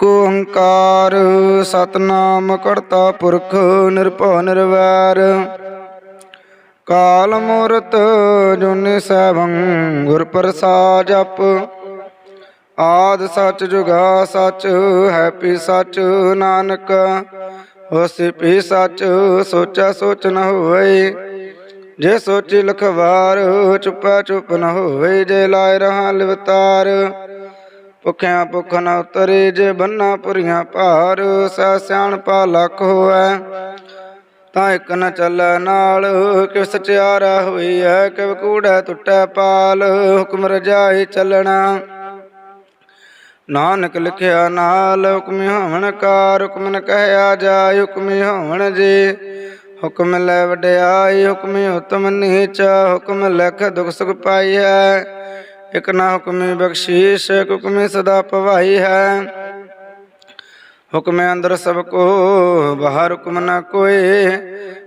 ਇਕ ਓੰਕਾਰ ਸਤਨਾਮ ਕਰਤਾ ਪੁਰਖ ਨਿਰਭਉ ਨਿਰਵੈਰ। ਕਾਲ ਮੂਰਤ ਜੁਨੀ ਸੈਭੰ, ਗੁਰ ਪ੍ਰਸਾਦ ਜਪ ਆਦ ਸੱਚ ਜੁਗਾ ਸੱਚ ਹੈਪੀ ਸਚ ਨਾਨਕ। ਹੋਸੀ ਪੀ ਸਚ, ਸੋਚਾ ਸੋਚ ਨ ਹੋਵੇ ਜੇ ਸੋਚੀ ਲਖਵਾਰ, ਚੁੱਪਾ ਚੁਪ ਨ ਹੋਵੇ ਜੇ ਲਾਇ ਰਹਾ ਲਿਵਤਾਰ। ਭੁਖਿਆ ਭੁਖ ਨ ਉਤਰੇ ਜੇ ਬੰਨਾ ਪੁਰੀਆਂ ਭਾਰ ਸਿਆਣ ਸਿਆਣਪਾ ਲੱਖ ਹੋਐ ਤਾਂ ਇੱਕ ਨ ਚੱਲੈ ਨਾਲ ਕਿ ਸਚਿਆਰਾ ਹੋਈ ਹੈ ਕਿ ਕੂੜੈ ਟੁੱਟੈ ਪਾਲ, ਹੁਕਮ ਰਜਾਈ ਚੱਲਣਾ। ਨਾਨਕ ਲਿਖਿਆ ਨਾਲ, ਹੁਕਮ ਹੋਵਣ ਕਾਰ ਹੁਕਮਨ ਕਹਿਆ ਜਾਇ ਹੁਕਮ ਹੋਵਣ ਜੀ। ਹੁਕਮ ਲੈ ਵਡਿਆਈ, ਹੁਕਮ ਉਤਮ ਨੀਚ, ਹੁਕਮ ਲਖ ਦੁਖ ਸੁਖ ਪਾਈ ਹੈ ਇਕ ਨਾ ਹੁਕਮੀ ਬਖਸ਼ੀਸ਼ ਹੁਕਮੀ ਸਦਾ ਭਵਾਈ ਹੈ। ਹੁਕਮ ਅੰਦਰ ਸਭ ਕੋ, ਬਾਹਰ ਹੁਕਮ ਨ ਕੋਏ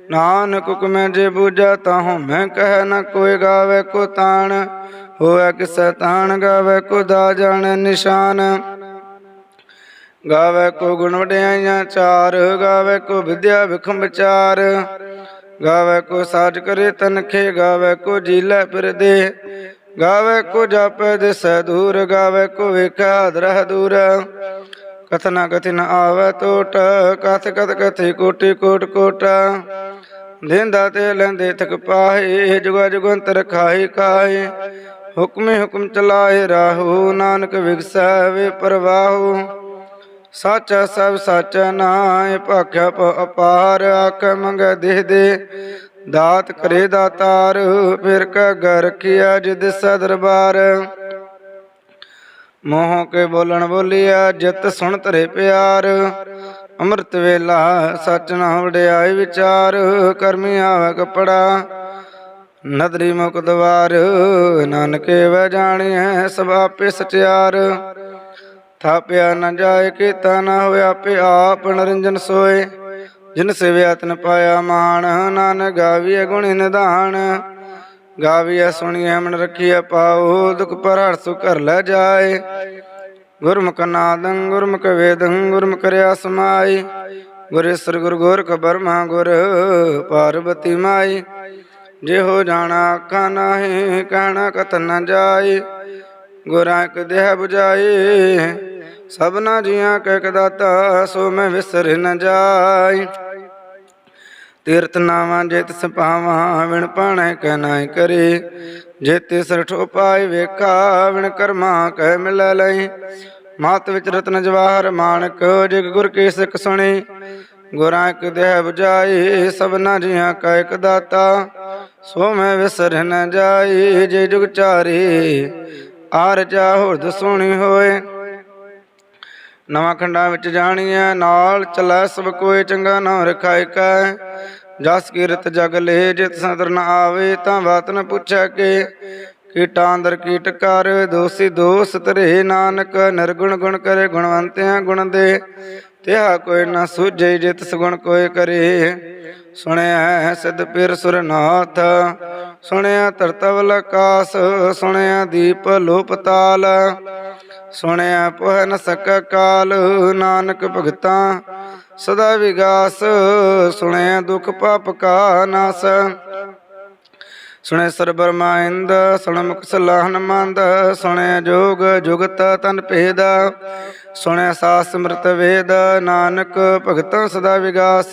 ਨਾਨਕ ਹੁਕਮ ਜੇ ਬੂਝਾ ਤਾਹੂ ਮੈਂ ਕਹਿ ਨ ਕੋਈ, ਗਾਵੇ ਕੋ ਤਾਣ ਹੋਇ ਕਿਸੈ ਤਾਣ, ਗਾਵੇ ਕੋ ਦਾ ਜਾਣ ਨਿਸ਼ਾਨ। ਗਾਵੇ ਕੋ ਗੁਣ ਵਡਿਆਈਆਂ ਚਾਰ, ਗਾਵੇ ਕੋ ਵਿਦਿਆ ਵਿਖਮ ਵਿਚਾਰ। ਗਾਵੇ ਕੋ ਸਾਜ ਕਰੇ ਤਨਖੇ, ਗਾਵੇ ਕੋ ਜੀਲੇ ਫਿਰਦੇ। ਗਾਵੇ ਕੋ ਜਾਪੈ ਦਿਸੈ ਦੂਰ, ਗਾਵੇ ਕੋ ਵੇਖੈ ਦਰਹ ਦੂਰ। ਕਥਨਾ ਕਥਿਨ ਆਵੇ ਟੋਟ, ਕਥ ਕਥ ਕਥੀ ਕੋਟੀ ਕੋਟ ਕੋਟ। ਦੇਂਦਾ ਤੇ ਲੈਂਦੇ ਥਕ ਪਾਹੇ, ਜੁਗਾ ਜੁਗੰਤਰ ਖਾਈ ਖਾਏ ਹੁਕਮੇ ਹੁਕਮ ਚਲਾਏ ਰਾਹੂ, ਨਾਨਕ ਵਿਗਸੈ ਵੇ ਪ੍ਰਵਾਹੂ। ਸਾਚਾ ਸਭ ਸਾਚਾ ਨਾਏ ਭਾਖਿਆ ਪ ਅਪਾਰ ਆਖੇ ਮੰਗੈ ਦੇਹ ਦੇ ਦਾਤ ਕਰੇ ਦਾਤਾਰ, ਫਿਰ ਕਾ ਘਰ ਕੀਆ ਜਿਦ ਦਰਬਾਰ ਮੋਹ ਕੇ ਬੋਲਣ ਬੋਲਿਆ ਜਿਤ ਸੁਣ ਤਰੇ ਪਿਆਰ। ਅੰਮ੍ਰਿਤ ਵੇਲਾ ਸਚ ਨਾ ਵਡਿਆਈ ਵਿਚਾਰ, ਕਰਮੀ ਆਵੇ ਕਪੜਾ। ਨਦਰੀ ਮੁਕ ਦਵਾਰ, ਨਾਨਕੇ ਵੈ ਜਾਣੀਐ ਸਭ ਆਪੇ ਸਚਿਆਰ। ਥਾਪਿਆ ਨਾ ਜਾਏ, ਕੀਤਾ ਨਾ ਹੋਇਆ ਆਪੇ ਆਪ, ਨਰਿੰਜਨ ਸੋਏ। ਜਿਨ ਸੇਵਿਆ ਤਨ ਪਾਇਆ ਮਾਨ ਨਾਨ ਗਾਵੀਐ ਗੁਣ ਨਿਧਾਨ। ਗਾਵੀਐ ਸੁਣੀਐ ਮਨ ਰਖੀਐ ਪਾਉ, ਦੁਖ ਪਰ ਹਰ ਸੁ ਘਰ ਲੈ ਜਾਏ। ਗੁਰਮੁਖ ਨਾਦੰ, ਗੁਰਮੁਖ ਵੇਦੰ, ਗੁਰਮੁਖ ਰਿਆ ਸਮਾਈ। ਗੁਰੇਸ਼ਰ ਗੁਰ ਗੋਰਖ ਬਰਮਾ ਗੁਰ ਪਾਰਵਤੀ ਮਾਈ। ਜੇ ਹੋ ਜਾਣਾ ਅੱਖਾਂ ਨਾਹੀ, ਕਹਿਣਾ ਕਥ ਨ ਜਾਏ ਗੁਰਾਂ ਇੱਕ ਦੇਹ 부ਜਾਈ ਸਭਨਾ ਜੀਆਂ ਕੈ ਕਦਾਤਾ ਸੋ ਮੈਂ ਵਿਸਰ ਨ ਜਾਈ। ਤੀਰਥ ਨਾਵਾਂ ਜੇ ਤਿਸ ਪਾਵਾਂ ਵਿਣ ਪਾਣੈ ਕੈ ਨਾਇ ਕਰੇ। ਜੇ ਤਿਸ ਰਠੋ ਪਾਈ ਵੇਖਾ ਵਿਣ ਕਰਮਾ ਕਹਿ ਮਿਲ ਲਈ ਮਾਤ ਵਿੱਚ ਰਤਨ ਜਵਾਹਰ ਮਾਨਕ ਜਿਗ ਗੁਰ ਕੇ ਸਿੱਖ ਸੁਣੀ। ਗੁਰਾਂ ਇੱਕ ਦੇਹ 부ਜਾਈ ਸਭਨਾ ਜੀਆਂ ਕੈ ਇੱਕ ਦਾਤਾ। ਸੋ ਮੈਂ ਵਿਸਰ ਨ ਜਾਈ ਜੇ ਜੁਗ ਚਾਰੀ। ਆਰ ਜਾ ਹੋਰ ਸੁਣੀ ਹੋਏ। ਨਵਾਂ ਖੰਡਾਂ ਵਿੱਚ ਜਾਣੀਐ, ਨਾਲ ਚੱਲੈ ਸਭ ਕੋਏ ਚੰਗਾ ਨਾਮ ਰਖਾਇ ਕੈ। ਜਸ ਕੀਰਤ ਜਗ ਲੇ, ਜਿਤ ਸਦਰ ਨ ਆਵੇ, ਤਾਂ ਬਾਤ ਨ ਪੁੱਛੈ ਕੇ। ਕੀਟਾਂ ਅੰਦਰ ਕੀਟ ਕਰ, ਦੋਸੀ ਦੋਸ ਤਰੇ ਨਾਨਕ, ਨਿਰਗੁਣ ਗੁਣ ਕਰੇ ਗੁਣਵੰਤਿਆਂ ਗੁਣ ਦੇ। ਤਿਹਾ ਕੋਈ ਨਾ ਸੂਝੇ, ਜਿਤ ਸਗੁਣ ਕੋਏ ਕਰੇ। ਸੁਣਿਆ ਸਿਧ ਪਿਰ ਸੁਰਨਾਥ, ਸੁਣਿਆ ਧਰਤਵਲ ਆਕਾਸ, ਸੁਣਿਆ ਦੀਪ ਲੋਪ ਤਾਲ, ਸੁਣਿਆ ਪੁਹ ਨ ਸਕ ਕਾਲ, ਨਾਨਕ ਭਗਤਾ ਸਦਾ ਵਿਗਾਸ, ਸੁਣਿਆ ਦੁਖ ਪਾਪ ਕਾ ਨਾਸ। ਸੁਣੇ ਸਰ ਬਰਮਾਇੰਦ ਸੁਣ ਮੁਖ ਸਲਾਹਨ ਮੰਦ ਸੁਣਿਆ ਜੋਗ ਜੁਗਤ ਤਨ ਭੇਦ ਸੁਣਿਆ ਸਾਸ ਸਮ੍ਰਿਤ ਵੇਦ, ਨਾਨਕ ਭਗਤਾਂ ਸਦਾ ਵਿਗਾਸ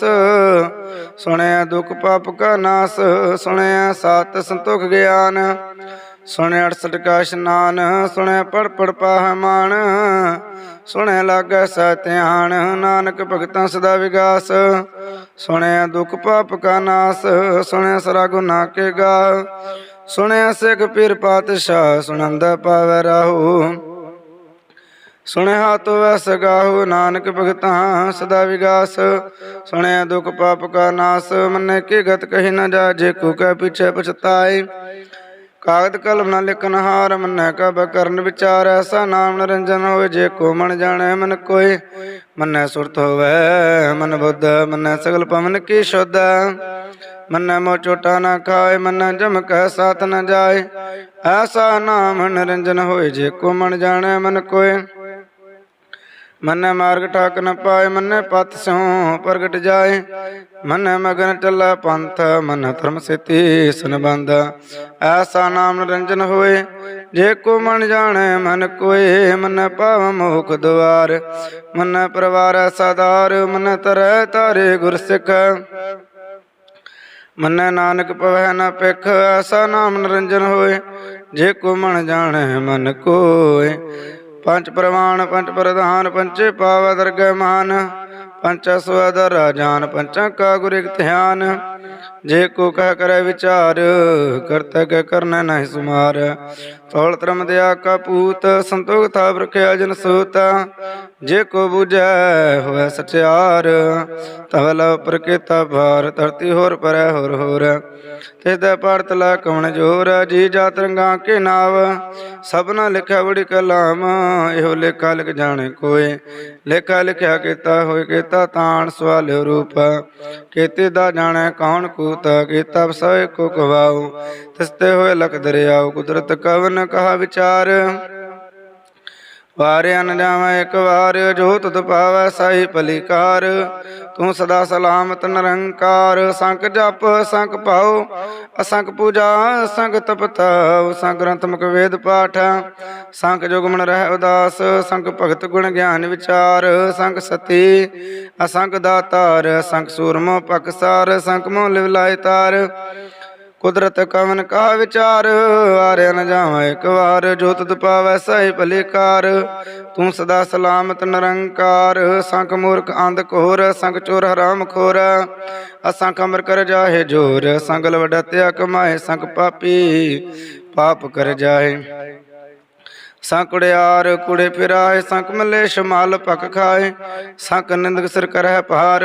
ਸੁਣਿਆ ਦੁਖ ਪਾਪ ਕਾ ਨਾਸ ਸੁਣਿਆ ਸਤ ਸੰਤੋਖ ਗਿਆਨ ਸੁਣਿਆ 68 ਕਾ ਇਸ਼ਨਾਨ ਸੁਣਿਆ ਪੜ ਪੜ ਪਾਹ ਮਾਨ ਸੁਣਿਆ ਲਾਗੈ ਸਤਿਆਨ ਨਾਨਕ ਭਗਤਾਂ ਸਦਾ ਵਿਗਾਸ। ਸੁਣਿਆ ਦੁਖ ਪਾਪ ਕਾ ਨਾਸ ਸੁਣਿਆ ਸਰਾ ਗੁਨਾਹ ਕੇ ਗਾ। ਸੁਣਿਆ ਸਿਖ ਪੀਰ ਪਾਤਸ਼ਾਹ, ਸੁਣੰਦਾ ਪਾਵੈ ਰਾਹੂ। ਸੁਣਿਆ ਤੋ ਵਸ ਗਾਹੂ ਨਾਨਕ ਭਗਤਾਂ ਸਦਾ ਵਿਗਾਸ। ਸੁਣਿਆ ਦੁਖ ਪਾਪ ਕਾ ਨਾਸ, ਮੰਨੇ ਕੀ ਗਤ ਕਹੀ ਨਾ ਜਾ ਜੇ ਕੋ ਕੈ ਪਿਛੇ ਪਛਤਾਏ। ਕਾਗਦ ਕਲਮ ਨਾ ਲਿਖਨ ਹਾਰ ਮੰਨੈ ਕਬ ਕਰਨ ਵਿਚਾਰ, ਐਸਾ ਨਾਮ ਨਿਰੰਜਨ ਹੋਏ ਜੇ ਕੋ ਮਨ ਜਾਣੈ ਮਨ ਕੋਏ ਮੰਨੈ ਸੁਰਤ ਹੋਵੇ ਮਨ ਬੁੱਧ, ਮੰਨੈ ਸਗਲ ਪਵਨ ਕੀ ਸ਼ੁੱਧ। ਮੰਨੈ ਮੋ ਚੋਟਾ ਨਾ ਖਾਏ, ਮੰਨੈ ਜਮ ਕਹਿ ਸਾਥ ਨ ਜਾਏ। ਐਸਾ ਨਾਮ ਨਿਰੰਜਨ ਹੋਏ ਜੇ ਕੋ ਮਨ ਜਾਣੈ ਮਨ ਕੋਏ ਮੰਨੇ ਮਾਰਗ ਠਾਕ ਨ ਪਾਏ, ਮੰਨੇ ਪਤ ਸਿਉ ਪ੍ਰਗਟ ਜਾਏ। ਮੰਨੇ ਮਗਨ ਚੱਲਾ ਪੰਥ, ਮਨ ਧਰਮ ਸਿਤੀ ਸੰਬੰਧ। ਐਸਾ ਨਾਮ ਨਿਰੰਜਨ ਹੋਏ, ਜੇ ਕੋ ਮਨ ਜਾਣੈ, ਮਨ ਕੋਏ, ਮਨ ਪਾਵ ਮੋਖ ਦੁਆਰ ਮਨ ਪਰਵਾਰ ਸਦਾਰ ਮਨ ਤਰੈ ਤਾਰੇ ਗੁਰ ਸਿੱਖ। ਮੰਨੈ ਨਾਨਕ ਪਵੈ ਨ ਪਿਖ ਐਸਾ ਨਾਮ ਨਿਰੰਜਨ ਹੋਏ, ਜੇ ਕੋ ਮਨ ਜਾਣੈ, ਮਨ ਕੋਏ। ਪੰਜ ਪ੍ਰਮਾਣ ਪੰਜ ਪ੍ਰਧਾਨ ਪੰਚੇ ਪਾਵ ਦਰਗਹਿ ਮਾਨ ਪੰਚ ਸਵਦਰ ਰਾਜਾਨ, ਪੰਚਾਂ ਕਾ ਗੁਰ ਧਿਆਨ। ਜੇ ਕੋ ਕਹਿ ਕਰੈ ਵਿਚਾਰ ਕਰਤਾ ਕੈ ਕਰਨਾ ਨਹੀਂ ਸੁਮਾਰ। ਤੌਲ ਧਰਮ ਦਿਆ ਕਾ ਪੂਤ, ਸੰਤੋਖ ਥਾ ਰਖਿਆ ਜਨ ਸੂਤ। ਜੇ ਕੋ 부ਜੈ ਹੋਇ ਸਚਿਆਰ ਤਵਲ ਪ੍ਰਕੇਤਾ ਭਾਰ, ਧਰਤੀ ਹੋਰ ਪਰੈ ਹੋਰ ਹੋਰ। ਤਿਸ ਦਾ ਪੜਤ ਲਾ ਕਵਣ ਜੋਰ, ਜੀ ਜਾਤ ਰੰਗਾ ਕੇ ਨਾਵ। ਸਭਨਾ ਲਿਖਿਆ ਬੜੀ ਕਲਾਮ, ਇਹੋ ਲੇਖਾ ਲਿਖ ਜਾਣੇ ਕੋਏ। ਲੇਖਾ ਲਿਖਿਆ ਕੀਤਾ ਹੋਏ ਕੀਤਾ ਤਾਣ, ਸਵਾਲਿਓ ਰੂਪ। ਕੀਤੇ ਦਾ ਜਾਣੈ ਕੌਣ ਕੂਤ ਕੀਤਾ ਸੋਏ ਕੋ ਕਵਾਉ? ਤਿਸਤੇ ਹੋਏ ਲਖ ਦਰਿਆਉ ਕੁਦਰਤ ਕਵਨ ਕਹਾ ਵਿਚਾਰ? ਵਾਰਿਆ ਨ ਜਾਵਾਂ ਇੱਕ ਵਾਰ, ਜੋ ਤੁਧ ਪਾਵੈ ਸਾਈ ਭਲੀਕਾਰ। ਤੂੰ ਸਦਾ ਸਲਾਮਤ ਨਿਰੰਕਾਰ ਸੰਖ ਜਪ ਸੰਖ ਪਾਉ ਅਸੰਖ ਪੂਜਾ ਸੰਖ ਤਪਤਾਉ ਸੰਖ ਗ੍ਰੰਥ ਮੁਖ ਵੇਦ ਪਾਠ। ਸੰਖ ਜੁਗਮਨ ਰਹਿ ਉਦਾਸ ਸੰਕ ਭਗਤ ਗੁਣ ਗਿਆਨ ਵਿਚਾਰ। ਸੰਖ ਸਤੀ ਅਸੰਖ ਦਾਤਾਰ ਸੰਖ ਸੂਰਮੋ ਪਕਸਾਰ ਸੰਖ ਮੋ ਲਿਵ ਲਾਇ ਤਾਰ ਕੁਦਰਤ ਕਵਨ ਕਾ ਵਿਚਾਰ ਆਰਿਆ ਨ ਜਾਵਾਂ ਇੱਕ ਵਾਰ, ਜੋ ਤੁਧ ਪਾਵੈ ਸਹਿ ਭਲੇਕਾਰ। ਤੂੰ ਸਦਾ ਸਲਾਮਤ ਨਿਰੰਕਾਰ, ਸੰਖ ਮੂਰਖ ਅੰਧ ਘੋਰ, ਸੰਖ ਚੋਰ ਹਰਾਮ ਖੋਰ। ਅਸੰਖ ਅਮਰ ਕਰ ਜਾਹੇ ਜੋਰ ਸੰਗਲ ਵਡਤਿਆ ਕਮਾਏ ਸੰਖ ਪਾਪੀ, ਪਾਪ ਕਰ ਜਾਏ ਸੰਕੜਿਆਰ ਕੁੜੇ ਪਿਰਾਏ ਸੰਕ ਮਲੇ ਸ਼ਮਾਲ ਪਕ ਖਾਏ ਸੰਕ ਨਿੰਦਕ ਸਿਰ ਕਰਹਿ ਭਾਰ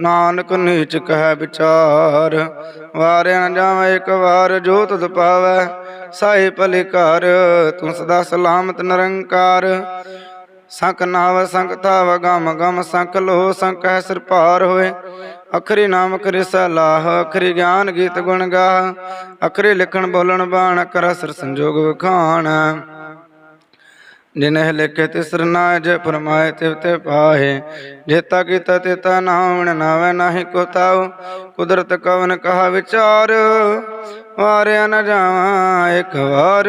ਨਾਨਕ ਨੀਚ ਕਹਿ ਵਿਚਾਰ। ਵਾਰਿਆ ਨ ਜਾਵੇਂ ਇੱਕ ਵਾਰ ਜੋਤ ਤੁਧ ਪਾਵੈ ਸਾਈ ਭਲੇ ਘਰ, ਤੂੰ ਸਦਾ ਸਲਾਮਤ ਨਿਰੰਕਾਰ। ਸੰਕ ਨਾਵ, ਸੰਕ ਥਾਵ ਗਮ ਗਮ, ਸੰਕ ਲੋ ਸੰਕ ਹੈ ਸਿਰ ਭਾਰ ਹੋਏ। ਅਖਰੀ ਨਾਮ ਅਖਰੀ ਸਲਾਹ, ਅਖਰੀ ਗਿਆਨ ਗੀਤ ਗੁਣ ਗਾ ਅਖਰੀ ਲਿਖਣ ਬੋਲਣ ਬਾਣ ਕਰ ਸਿਰ ਸੰਜੋਗ ਵਿਖਾਣ। ਜਿਨਹਿ ਲਿਖੇ ਤਿਸਰ ਨਾ ਜੇ ਫਰਮਾਏ ਤਿਵ ਤੇ ਪਾਹੇ। ਜੇਤਾ ਕੀਤਾ ਤੇਤਾ ਨਾਵਣ, ਨਾਵੇ ਨਾਹੀ ਕੋ ਤਾਉ। ਕੁਦਰਤ ਕਵਨ ਕਹਾ ਵਿਚਾਰ, ਵਾਰਿਆ ਨ ਜਾਵਾਂ ਇੱਕ ਵਾਰ।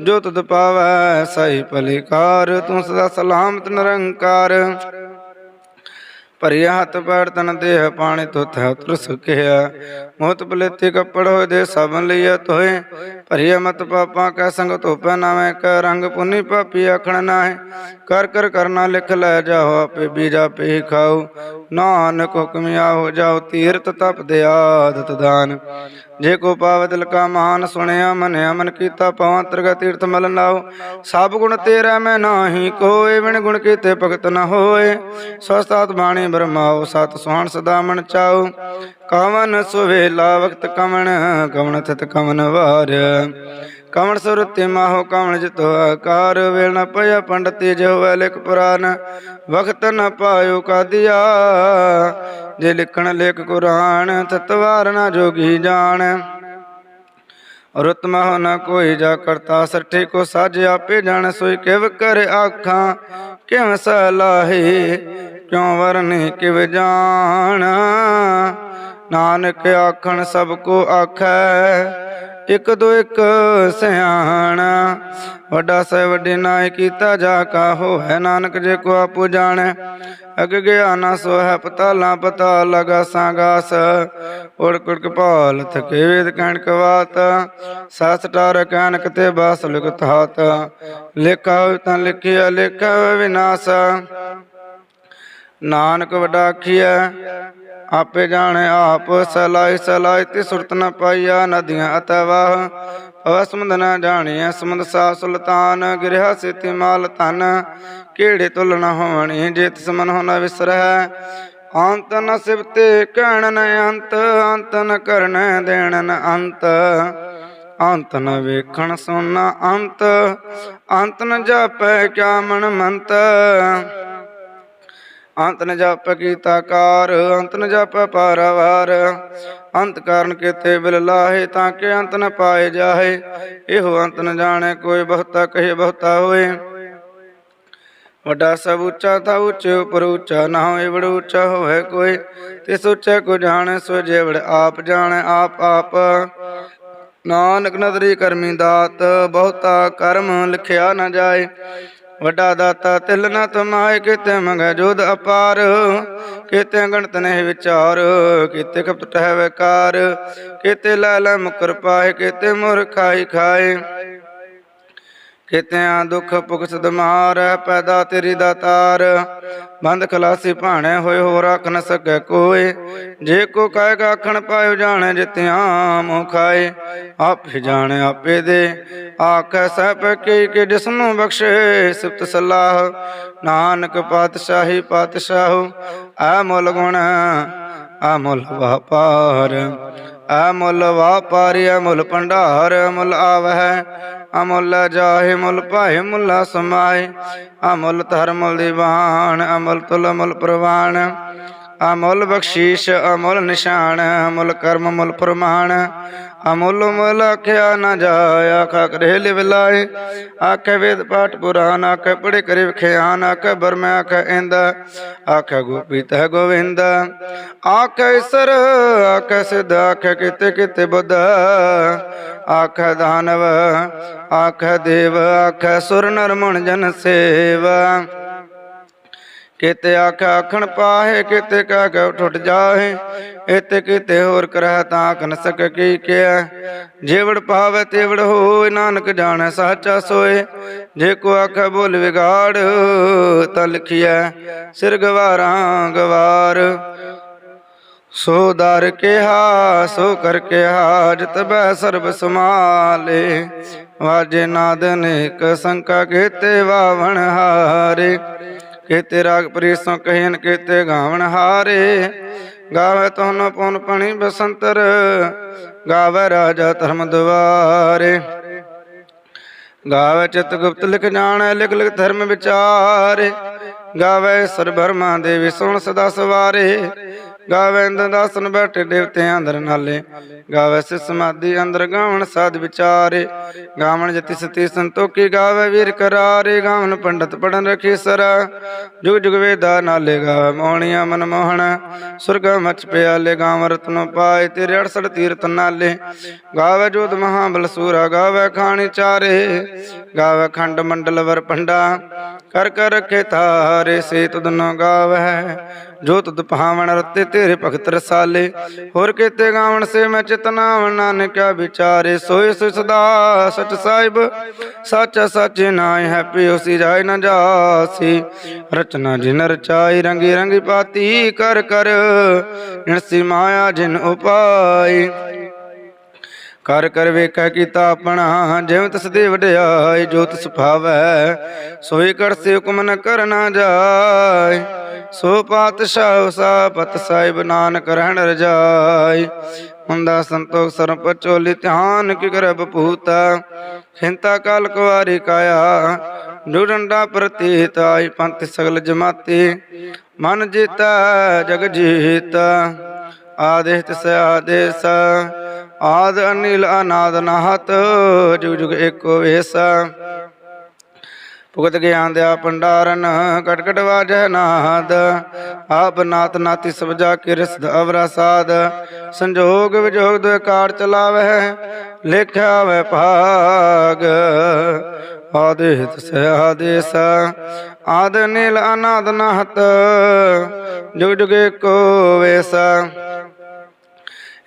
ਜੋ ਤੁਧ ਪਾਵੈ ਸਹੀ ਭਲੀਕਾਰ, ਤੂੰ ਸਦਾ ਸਲਾਮਤ ਨਿਰੰਕਾਰ। ਭਰਿਆ ਹੱਥ ਪੈਰ ਤਨ ਦੇਹ ਪਾਣੀ ਤੁਥ ਉਤਰ ਸੁਕਿਆ ਮੋਤ ਬਲੇਤੀ ਕੱਪੜ ਹੋਏ ਦੇ ਸਭਨ ਲਈਆ ਤੋਏ ਭਰਿਆ ਮਤ ਪਾਪਾਂ ਕੈ ਸੰਗ ਧੋਪੈ ਨਾਵੇਂ, ਕੈ ਰੰਗ ਪੁੰਨੀ ਪਾਪੀ ਆਖਣ ਨਾਹਿ। ਕਰ ਕਰ ਕਰਨਾ ਲਿਖ ਲੈ ਜਾਓ ਆਪੇ, ਬੀਜਾ ਪੇ ਖਾਓ। ਨਾਨਕ ਹੁਕਮਿਆ ਹੋ ਜਾਓ ਤੀਰਤ ਤਪ ਦੇ ਆਦਤ ਦਾਨ ਜੇ ਕੋ ਪਾਵ ਦਿਲ ਕਾ ਮਾਨ ਸੁਣਿਆ, ਮਨਿਆ, ਮਨ ਕੀਤਾ ਪਵਨ ਤਰਗਾ ਤੀਰਥ ਮਲ ਨਾਓ। ਸਭ ਗੁਣ ਤੇਰਾ ਮੈਂ ਨਾਹੀ ਕੋਏ ਵਿਣ ਗੁਣ ਕੀਤੇ ਭਗਤ ਨ ਹੋਏ। ਸਸਤਾਤ ਬਾਣੀ ਬਰਮਾਓ ਸਤ ਸੁਹਾਣ ਸਦਾ ਮਨ ਚਾਓ ਕਵਨ ਸੁਵੇਲਾ, ਵਕਤ ਕਵਨ ਕਵਨ ਥਿਤ ਕਵਨ ਵਾਰ। ਕਵਣ ਸੁਰਤਿ ਮਾਹੋ, ਕਵਨ ਜਿਤੋ ਆਕਾਰ। ਵੇਲ ਨ ਪਇਆ ਪੰਡਤੀ ਜੋ ਲਿਖ ਪੁਰਾਨ। ਵਕਤ ਨ ਪਾਇਓ ਕਾਦਿਆ। ਜੇ ਲਿਖਣ ਲੇਖ ਕੁਰਾਨ ਤਤਵਾਰ ਨ ਜੋਗੀ ਜਾਣ ਰੁਤ ਮਹ ਨ ਕੋਈ ਜਾ ਕਰਤਾ, ਸੱਠੇ ਕੋ ਸਾਜ ਆਪੇ ਜਾਣ, ਸੋਈ ਕਿਵ ਕਰ ਆਖਾਂ। ਕਿਵ ਸਲਾਹੇ ਕਿਉ ਵਰਨੇ ਕਿਵ ਜਾਣ ਨਾਨਕ ਆਖਣ ਸਭ ਕੋ ਆਖੈ, ਇਕ ਦੋ ਇਕ ਸਿਆਣਾ। ਵੱਡਾ ਸਹਿ ਵੱਡੇ ਨਾਇ ਕੀਤਾ ਜਾ ਕਾ ਹੋਇ ਨਾਨਕ ਜੇ ਕੋ ਆਪੂ ਜਾਣੈ। ਅਗ ਗਿਆ ਨਾ ਸੋ ਹੈ ਪਤਾਲਾ ਪਤਾ ਲਗਾ ਸਾਗਾਸ ਉੜ ਕੁੜ ਕਪਾਲ ਥਕੇ ਵੇਦ ਕਹਿਣ ਕਵਾਤ। ਸਾਸ ਟਾਰ ਕਹਿਣ ਕਤੇ ਬਾਸ ਲਿਖਤ ਹਾਤ। ਲੇਖਾ ਤਾਂ ਲਿਖਿਆ ਲੇਖਾ ਹੋਇ ਵਿਨਾਸ਼। ਨਾਨਕ ਵੱਡਾ ਆਪੇ ਜਾਣੇ ਆਪ ਸਲਾਈ ਸਲਾਈ ਤੇ ਸੁਰਤ ਨ ਪਾਈਆ ਨਦੀਆਂ ਅਤਵਾਹ। ਪਵ ਨ ਜਾਣੀਐ ਸਮੁੰਦ ਸਾ ਸੁਲਤਾਨ ਗਿਰਿਆ ਸੇਤੀ ਮਾਲ ਧਨ। ਕਿਹੜੇ ਤੁਲ ਨ ਹੋਵਣੀ ਜੇ ਤਿਸ ਹੋ ਨ ਵਿਸਰੈ ਅੰਤ ਨ ਸਿਵਤੇ ਕਹਿਣ ਨ ਅੰਤ ਅੰਤ ਨ ਕਰਨ ਦੇਣ ਨ ਅੰਤ। ਅੰਤ ਨ ਵੇਖਣ ਸੁਣਾ ਅੰਤ ਅੰਤ ਨ ਜਾਪੈ ਕਿਆ ਮਨ ਮੰਤ। ਅੰਤ ਨ ਜਪ ਕੀਤਾ ਕਾਰ, ਅੰਤ ਨ ਜਪ ਪਾਰਵਾਰ। ਅੰਤ ਕਾਰਨ ਕੀਤੇ ਬਿਲ ਲਾਹੇ ਤਾਂ ਕਿ ਅੰਤ ਨ ਪਾਏ ਜਾਹੇ। ਇਹੋ ਅੰਤ ਨ ਜਾਣੇ ਕੋਈ ਬਹੁਤਾ ਕਹੇ ਬਹੁਤਾ ਹੋਏ। ਵੱਡਾ ਸਭ ਉੱਚਾ ਤਾ ਉੱਚੇ ਉਪਰ ਉੱਚਾ ਨਾ ਹੋਏ, ਬੜ ਉੱਚਾ ਹੋਵੇ ਕੋਈ। ਤੇ ਸੋਚੇ ਕੋ ਜਾਣੈ, ਸੋ ਜੇਵੜ ਆਪ ਜਾਣੈ, ਆਪ ਆਪ। ਨਾਨਕ ਨਦਰੀ ਕਰਮੀ ਦਾਤ, ਬਹੁਤਾ ਕਰਮ ਲਿਖਿਆ ਨਾ ਜਾਏ। ਵੱਡਾ ਦਾਤਾ ਤਿਲ ਨ ਤਮਾਏ, ਕਿਤੇ ਮੰਗੈ ਜੋਦ ਅਪਾਰ। ਕਿਤੇ ਗਣਤ ਨਹੀਂ ਵਿਚਾਰ, ਕਿਤੇ ਕਪਟ ਟਹਿ ਵਿਕਾਰ। ਕਿਤੇ ਲੈ ਲੈ ਪਾਏ, ਕਿਤੇ ਮੁਰ ਖਾਈ ਖਾਏ। ਕਿਤਿਆਂ ਦੁੱਖ ਭੁਖ ਸਦਮਾਰ ਪੈਦਾ ਤੇਰੀ ਦਾਤਾਰ ਬੰਦ ਖਲਾਸੀ ਭਾਣੇ ਹੋਏ ਹੋ ਰੱਖ ਨ ਸਕੈ ਕੋਏ ਜੇ ਕੋ ਕਹੇਗਾ, ਆਖਣ ਪਾਇਓ, ਜਾਣੇ ਜਿਤਿਆਂ ਮੋ ਖਾਏ। ਆਪੇ ਜਾਣੇ ਆਪੇ ਦੇ। ਆਖੈ ਸਭ ਕੀ ਕਿ ਜਿਸਨੂੰ ਬਖਸ਼ੇ ਸਿਫਤ ਸਲਾਹ। ਨਾਨਕ ਪਾਤਸ਼ਾਹੀ ਪਾਤਸ਼ਾਹੋ ਆ ਮੁਲ ਗੁਣ ਆ ਮੁਲ ਵਪਾਰ। ਅਮੁੱਲ ਵਾਪਾਰੀ ਅਮੁੱਲ ਭੰਡਾਰ ਅਮੁੱਲ ਆਵਹਿ। ਅਮੁੱਲ ਜਾਹੇ ਮੁੱਲ ਭਾਏ ਮੁੱਲਾ ਸਮਾਏ ਅਮੁੱਲ ਧਰਮੁੱਲ ਦੀਵਾਨ ਅਮੁੱਲ ਤੁਲ ਅਮੁੱਲ ਪ੍ਰਵਾਨ ਅਮੁੱਲ ਬਖਸ਼ੀਸ਼, ਅਮੁੱਲ ਨਿਸ਼ਾਨ, ਅਮੁੱਲ ਕਰਮ ਮੁੱਲ ਪ੍ਰਮਾਣ। ਅਮੁੱਲ ਮੁੱਲ ਆਖਿਆ ਨਾ ਜਾਏ ਆਖਾ ਕਰੇ ਲਿਵ ਲਾਏ ਆਖੇ ਵੇਦ ਪਾਠ ਪੁਰਾਨ, ਆਖੇ ਪੜੇ ਕਰੇ ਵਿਖਿਆਨ, ਆਖੇ ਬਰਮੈ ਆਖੇ ਇੰਦ, ਆਖੇ ਗੋਪੀ ਤਹ ਗੋਵਿੰਦ। ਆਖੇ ਸਰ ਆਖੇ ਸਿਧ, ਆਖੇ ਕਿਤੇ ਕਿਤੇ ਬੁੱਧ। ਆਖੇ ਦਾਨਵ, ਆਖੇ ਦੇਵ, ਆਖੇ ਸੁਰ ਨਰ ਜਨ ਸੇਵਾ। ਕਿਤੇ ਆਖ ਆਖਣ ਪਾਹੇ, ਕਿਤੇ ਕਹਿ ਕੇ ਟੁੱਟ ਜਾਏ ਇਤੇ ਕਿਤੇ ਹੋਰ ਕਰਹਿ ਤਾਂ ਆਖ ਨ ਸਕ ਕੀ ਕਿਆ ਜੇਵੜ ਪਾਵੇ ਤੇਵੜ ਹੋਏ, ਨਾਨਕ ਜਾਣੈ ਸਾਚਾ ਸੋਏ। ਜੇ ਕੋ ਆਖੇ ਬੋਲ ਵਿਗਾੜ, ਤਾਂ ਲਿਖਿਆ ਸਿਰ ਗਵਾਰਾਂ ਗਵਾਰ ਸੋ ਦਰ ਕਿਹਾ, ਸੋ ਕਰ ਕਿਹਾ, ਜਿਤ ਬੈ ਸਰਬ ਸਮਾਲੇ ਵਾਜੇ ਨਾਦਨ ਇਕ ਸੰਕਾ ਕੀਤੇ ਵਾਵਣ ਹਾਰੇ। ਕੀਤੇ ਰਾਗ ਪ੍ਰੀਸੋਂ ਕਹਿਨ ਕੀਤੇ ਗਾਵਣ ਹਾਰੇ। ਗਾਵੇ ਤੋਨ ਪੁਨ ਪਣੀ ਬਸੰਤਰ, ਗਾਵੇ ਰਾਜਾ ਧਰਮ ਦੁਆਰੇ ਗਾਵੇ ਚਿਤ ਗੁਪਤ ਲਿਖ ਜਾਣੈ, ਲਿਖ ਲਿਖ ਧਰਮ ਵਿਚਾਰੇ। ਗਾਵੇ ਸਰਬਰਮਾ ਦੇਵੀ ਸੁਣ ਸਦਾ ਸਵਾਰੇ। ਗਾਵੇ ਇੰਦ ਦਾਸਨ ਬੈਠੇ ਦੇਵਤੇ ਅੰਦਰ ਨਾਲੇ। ਗਾਵੇ ਸਿ ਸਮਾਧੀ ਅੰਦਰ ਗਾਵਣ ਸਾਧ ਵਿਚਾਰੇ। ਗਾਵਣ ਜਤੀ ਸਤੀ ਸੰਤੋਖੀ ਗਾਵੇ ਵੀਰ ਕਰਾਰੇ। ਗਾਵਣ ਪੰਡਤ ਪੜਨ ਰਖੀ ਸਰ। ਜੁਗ ਜੁਗ ਵੇਦਾ ਨਾਲੇ ਗਾਵੇ ਮੋਹਣੀਆਂ ਮਨ ਮੋਹਣ। ਸੁਰਗ ਮਚ ਪਿਆਲੇ ਗਾਵ ਰਤਨ ਪਾਏ ਤੇਰੇ 68 ਤੀਰਤ ਨਾਲੇ। ਗਾਵੈ ਜੋਤ ਮਹਾਬਲ ਸੂਰਾ, ਗਾਵੈ ਖਾਣੀ ਚਾਰੇ। ਗਾਵੈ ਖੰਡ ਮੰਡਲ ਵਰ ਪੰਡਾ। ਕਰ ਕਰ ਰਖੇ ਤਾਰੇ ਸੇ ਤੁਧਨੋ ਗਾਵੇ ਜੋ ਤੁਧ ਭਾਵਨ ਰਤੇ ਤੇਰੇ ਭਗਤ ਰਸਾਲੇ, ਹੋਰ ਕੀਤੇ ਗਾਵਣ ਸੇ ਮੈਂ ਚਿਤਨਾਵਣ ਨਾਨਕਿਆ ਵਿਚਾਰੇ, ਸੋਏ ਸੋ ਸਦਾ ਸਚ ਸਾਹਿਬ, ਸੱਚ ਸਚ ਨਾਇ ਹੈ ਪਿਓ ਸੀ ਜਾਇ ਨ ਜਾਸੀ। ਰਚਨਾ ਜਿਨ ਰਚਾਈ, ਰੰਗੀ ਰੰਗੀ ਪਾਤੀ, ਕਰ ਕਰ ਨਿਰਸੀ ਮਾਇਆ ਜਿਨ ਉਪਾਈ। ਕਰ ਕਰ ਵੇਖੈ ਕੀਤਾ ਆਪਣਾ ਜਿਵੇਂ ਤਸ ਦੇ ਵਡਿਆਈ, ਜੋ ਤਸ ਭਾਵੈ, ਸੋਈ ਕਰ ਸੇ ਹੁਕਮ ਨ ਕਰਨਾ ਜਾਏ। ਸੋ ਪਾਤਸ਼ਾਹ ਸਾ ਪਤ ਸਾਹਿਬ ਨਾਨਕ ਰਹਿਣ ਰਜਾਈ। ਹੁੰਦਾ ਸੰਤੋਖ ਸਰਪ ਚੋਲੀ ਧਿਆਨ ਕੀ ਕਰੈ ਬਪੂਤਾ। ਖਿੰਤਾ ਕਾਲ ਕੁਵਾਰੀ ਕਾਇਆ। ਜੁੜੰਡਾ ਪ੍ਰਤੀਤ ਆਈ ਪੰਥ ਸਗਲ ਜਮਾਤੀ। ਮਨ ਜੀਤਾ, ਜਗ ਜੀਤਾ। ਆਦੇਸ਼ ਤਿਸ ਆਦੇਸ। ਆਦ ਅਨਿਲ ਅਨਾਦ ਨਾਹਤ, ਜੁਗ ਜੁਗ ਏਕੋ ਵੇਸ। ਭੁਗਤ ਗਿਆਨ ਦਿਆ ਭੰਡਾਰਨ ਕਟ ਕਟ ਵਾਜੈ ਨਾਦ। ਆਪ ਨਾਤ ਨਾਤੀ ਸਭ ਜਾ ਕੇ ਰਿਸਦ ਅਵਰਾ ਸਾਧ ਸੰਜੋਗ ਵਿਜੋਗ ਦੁਇ ਕਾਰ ਚਲਾਵੈ ਲਿਖਿਆ ਵੈ ਭਾਗ। ਆਦੇਤ ਸ ਆਦੇਸ, ਆਦ ਨੀਲ ਅਨਾਦ ਨਾਹਤ। ਜੁਗ ਜੁਗ ਏਕੋ ਵੇਸ।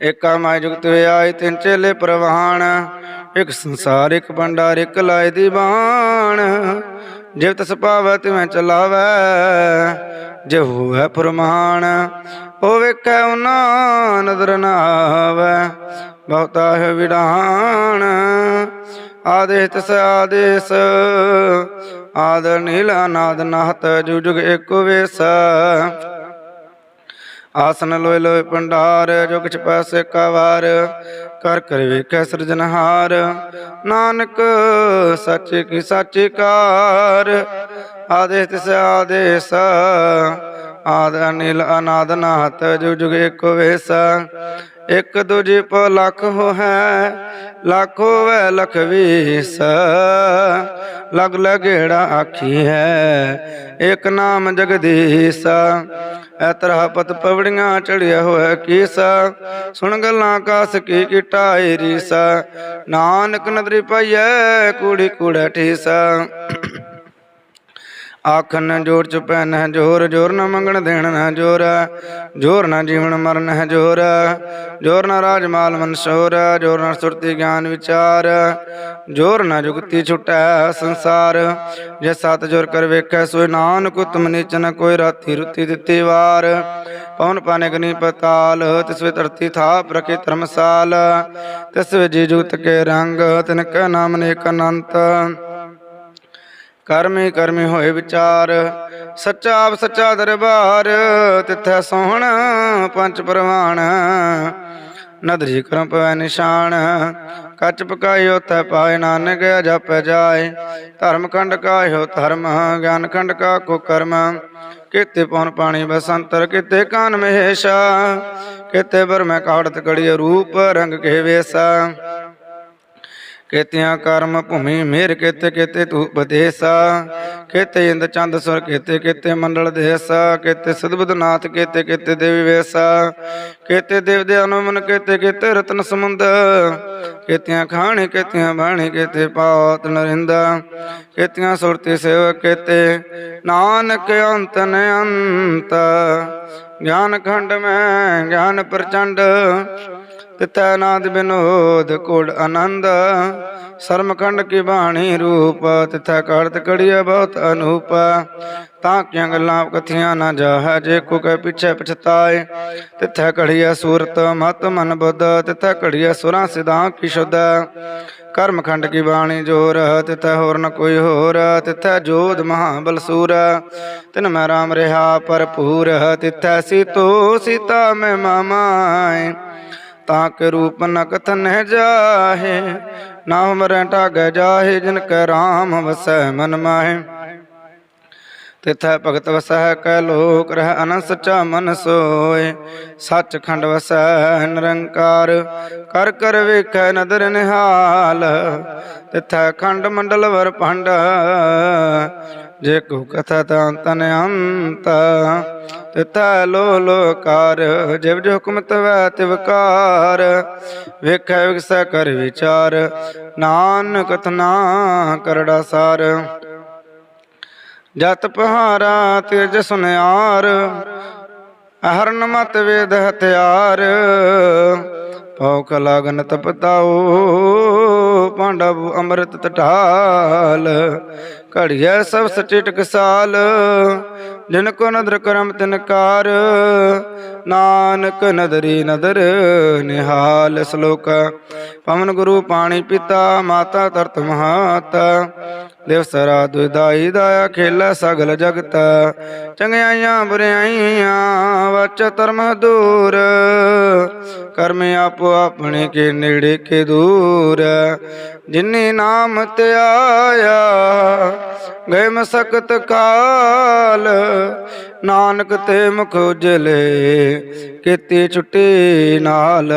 ਏਕਾ ਮਾਇ ਜੁਗਤ ਆਈ ਤਿੰਨ ਚੇਲੇ ਪ੍ਰਵਾਨ। ਇਕ ਸੰਸਾਰ, ਇਕ ਭੰਡਾਰ, ਇਕ ਲਾਇ ਦੀ ਬਾਣ। ਜਿਵ ਤਸ ਪਾਵੈ ਤਿਵੇਂ ਚਲਾਵੈ, ਜੇ ਹੋਵੈ ਫਰਮਾਨ, ਉਹ ਵੇਖੈ ਉਹਨਾਂ ਨਦਰ ਨਾ ਆਵੈ ਬਹੁਤਾ ਹੈ ਵਿਡਾਨ, ਆਦੇਸ਼ ਤਸ ਆਦੇਸ਼, ਆਦ ਨੀਲ ਅਨਾਦ ਨਾਹਤ ਜੁਗ ਜੁਗ ਏਕੋ ਵੇਸ। ਆਸਨ ਲੋਏ ਲੋਏ ਭੰਡਾਰ, ਜੋ ਕਿਛ ਪੈਸੇ ਕਾ ਕਰ ਕਰ ਵੇਖੈ ਸਿਰਜਨਹਾਰ ਨਾਨਕ, ਸੱਚ ਕੀ ਸੱਚ ਕਾਰ, ਆਦੇਸ ਤਿਸ ਆਦੇਸ, ਆਦ ਅਨਿਲ ਅਨਾਦ ਨਾਤ ਜੁਗ ਜੁਗ ਏਕੋ ਵੇਸ। ਇਕ ਦੂਜੇ ਪੋ ਲੱਖ ਹੋ ਹੈ ਲੱਖ ਹੋਵੇ ਲਖ ਵੀਸ। ਲਗ ਲਗੇੜਾ ਆਖੀ ਹੈ ਇਕ ਨਾਮ ਜਗਦੀਸ਼। ਐਤਰਾ ਪਤ ਪਵੜੀਆਂ ਚੜਿਆ ਹੋਇਆ ਕੀਸਾ। ਸੁਣ ਗੱਲਾਂ ਕਾਸ ਕੀ ਕਿਟਾਏ ਰੀਸਾ। ਨਾਨਕ ਨਦਰੀ ਪਾਈਐ, ਕੂੜੀ ਕੂੜਾ ਠੀਸਾ। ਆਖਨ ਜੋਰ ਚ ਪੈਨ ਹੈ ਜੋਰ ਜੋਰ ਨਾ ਮੰਗਣ ਦੇਣ ਨਹਿ ਜੋਰ ਜੋਰ ਨਾ ਜੀਵਨ ਮਰਨ ਨਹਿ ਜੋਰ ਜੋਰ ਨਾ ਰਾਜ ਮਾਲ ਮਨਸ਼ੋਰ ਜੋਰ ਨਾ ਸੁਰਤੀ ਗਿਆਨ ਵਿਚਾਰ, ਜੋਰ ਨਾ ਜੁਗਤੀ ਛੁਟੈ ਸੰਸਾਰ, ਜੇ ਸਤ ਜੋਰ ਕਰ ਵੇਖੈ ਸੋਇ ਨਾਨਕ ਉਤਮ ਨੀਚ ਨ ਕੋਈ ਰਾਤੀ ਰੁਤੀ ਦਿੱਤੀ ਵਾਰ, ਪਵਨ ਪਾਨੇ ਗਨੀ ਪਤਾਲ, ਤਿਸ ਵੇ ਧਰਤੀ ਥਾ ਪ੍ਰਕੇ ਧਰਮਸਾਲ, ਤਿਸ ਵੇ ਜੀ ਜੁਗਤ ਕੇ ਰੰਗ ਤਿਨ ਕੈ ਨਾਮ ਨੇਕ ਅਨੰਤ ਕਰਮੀ ਕਰਮੀ ਹੋਏ ਵਿਚਾਰ, ਸੱਚਾ ਆਪ ਸੱਚਾ ਦਰਬਾਰ, ਤਿੱਥੈ ਸੋਹਣ ਪੰਜ ਪ੍ਰਵਾਨ ਨਦਰੀ ਕਰਮ ਪਵੈ ਨਿਸ਼ਾਨ, ਕੱਚ ਪਕਾਇਓ ਤੈ ਪਾਏ ਨਾਨਕ ਜਪੈ ਜਾਏ। ਧਰਮ ਖੰਡ ਕਾਇਓ ਧਰਮ, ਗਿਆਨ ਖੰਡ ਕਾ ਕੋ ਕਰਮ। ਕਿਤੇ ਪਉਨ ਪਾਣੀ ਬਸੰਤਰ, ਕਿਤੇ ਕਾਨ ਮਹੇਸ਼ਾ, ਕਿਤੇ ਬਰ ਮੈਂ ਕਾੜਤ ਕੜੀ ਰੂਪ, ਰੰਗ ਕੇ ਵੇਸਾ। ਕੇਤਿਆਂ ਕਰਮ ਭੂਮੀ ਮੇਰ ਕੇਤੇ ਕੇਤੇ ਤੂ ਉਪਦੇਸਾ। ਕੇਤੇ ਇੰਦ ਚੰਦ ਸੁਰ ਕੇਤੇ ਕੇਤੇ ਮੰਡਲ ਦੇਸਾ। ਕੇਤੇ ਸਦਬੁਦ ਕੇਤੇ ਕੇਤੇ ਦੇਵੀ ਵੇਸਾ। ਕੇਤੇ ਦੇਵ ਦੇ ਅਨੁਮਨ ਕੇਤੇ ਕੇਤੇ ਰਤਨ ਸਮੁੰਦ। ਕੇਤਿਆਂ ਖਾਣੇ ਕੇਤਿਆਂ ਬਾਣੀ ਕੇਤੇ ਪਾਤ ਨਰਿੰਦਾ। ਕੇਤਿਆਂ ਸੁਰਤੀ ਸੇਵ ਕੇਤੇ ਨਾਨਕ ਅੰਤ ਨ ਅੰਤ। ਗਿਆਨ ਖੰਡ ਮੈਂ ਗਿਆਨ ਪ੍ਰਚੰਡ। ਤਿਤੈ ਨਾਦ ਬਿਨੋਦ ਕੋੜ ਆਨੰਦ। ਸਰਮਖੰਡ ਕੀ ਬਾਣੀ ਰੂਪ ਤਿਥੈ ਕਰਤ ਕੜੀਐ ਬਹੁਤ ਅਨੂਪ। ਤਾਂ ਕਿਆਂ ਗੱਲਾਂ ਕਥੀਆਂ ਨਾ ਜਾਹੈ, ਜੇ ਕੋ ਕੈ ਪਿਛੈ ਪਛਤਾਏ। ਤਿਥੈ ਘੜੀਆ ਸੂਰਤ, ਮਤ ਮਨ ਬੁੱਧ ਤਿਥੈ ਘੜੀਆ ਸੁਰਾਂ ਸਿਧਾਂ ਕੀ ਸ਼ੁੱਧ। ਕਰਮਖੰਡ ਕੀ ਬਾਣੀ ਜੋਰ ਤਿਥੈ ਹੋਰ ਨ ਕੋਈ ਹੋਰ। ਤਿਥੈ ਜੋਧ ਮਹਾਬਲ ਬਲਸੂਰ ਤਿਨ ਮੈਂ ਰਾਮ ਰਹਾ ਭਰਪੂਰ। ਤਿਥੈ ਸੀਤੋ ਸੀਤਾ ਮੈਂ ਮਾਮਾਏ। ਤਾਂ ਕਿ ਰੂਪ ਨ ਕਥਨ ਜਾਹੇ, ਨਾਮ ਮਰੈ ਟਾਗ ਜਾਹੇ, ਜਿਨ ਕੈ ਰਾਮ ਵਸੈ ਮਨ ਮਾਹੇ। ਤਿਥੈ ਭਗਤ ਵਸੈ ਕੈ ਲੋਕ ਰਹਿ ਅਨੰਦ ਸਚਾ ਮਨ ਸੋਏ। ਸੱਚ ਖੰਡ ਵਸੈ ਨਿਰੰਕਾਰ, ਕਰ ਕਰ ਵੇਖੈ ਨਦਰ ਨਿਹਾਲ। ਤਿਥੈ ਖੰਡ ਮੰਡਲ ਵਰ ਭੰਡ ਜੇ ਕੋ ਕਥਾ ਤਾਂ ਤਨ ਅੰਤ ਤਿਥੈ ਲੋ ਲੋਕਾਰ, ਜਿਵ ਜੋ ਹੁਕਮ ਤਵੈ ਤਿਵਕਾਰ ਵੇਖੈ ਵਿਗਸੈ ਕਰ ਵਿਚਾਰ, ਨਾਨਕ ਕਥਨਾ ਕਰੜਾ ਸਾਰ। ਜਤ ਪਹਾਰਾ ਤਿਜ ਸੁਨਿਆਰ, ਅਹਰਨ ਮਤ ਵੇਦ ਹਥਿਆਰ। ਪੌਕ ਕਲਾਗਨ ਤਪਤਾਓ ਪਾਂਡਵ ਅੰਮ੍ਰਿਤ ਤਟਾਲ ਘੜੀਐ ਸਭ ਸਚੇ ਟਕਸਾਲ ਜਿਨ ਕੋ ਨਦਰ ਕਰਮ ਤਿਨਕਾਰ ਨਾਨਕ ਨਦਰੀ ਨਦਰ ਨਿਹਾਲ ਸ਼ਲੋਕ। ਪਵਨ ਗੁਰੂ ਪਾਣੀ ਪਿਤਾ, ਮਾਤਾ ਤਰਤ ਮਹਾਤਾ। ਦੇਵ ਸਰਾ ਦੁਇਦਾਈ ਦਾਇਆ ਖੇਲਾ ਸਗਲ ਜਗਤ। ਚੰਗਿਆਈਆਂ ਬੁਰਿਆਈਆਂ ਵਚ ਧਰਮ ਦੂਰ। ਕਰਮ ਆਪੋ ਆਪਣੇ ਕੇ ਨੇੜੇ ਕੇ ਦੂਰ। ਜਿਨੇ ਨਾਮ ਤੇ ਆਇਆ, ਗਏ ਮਸਕਤ ਕਾਲ। ਨਾਨਕ ਤੇ ਮੁਖ ਉਜਲੇ, ਕੀਤੀ ਛੁੱਟੀ ਨਾਲ।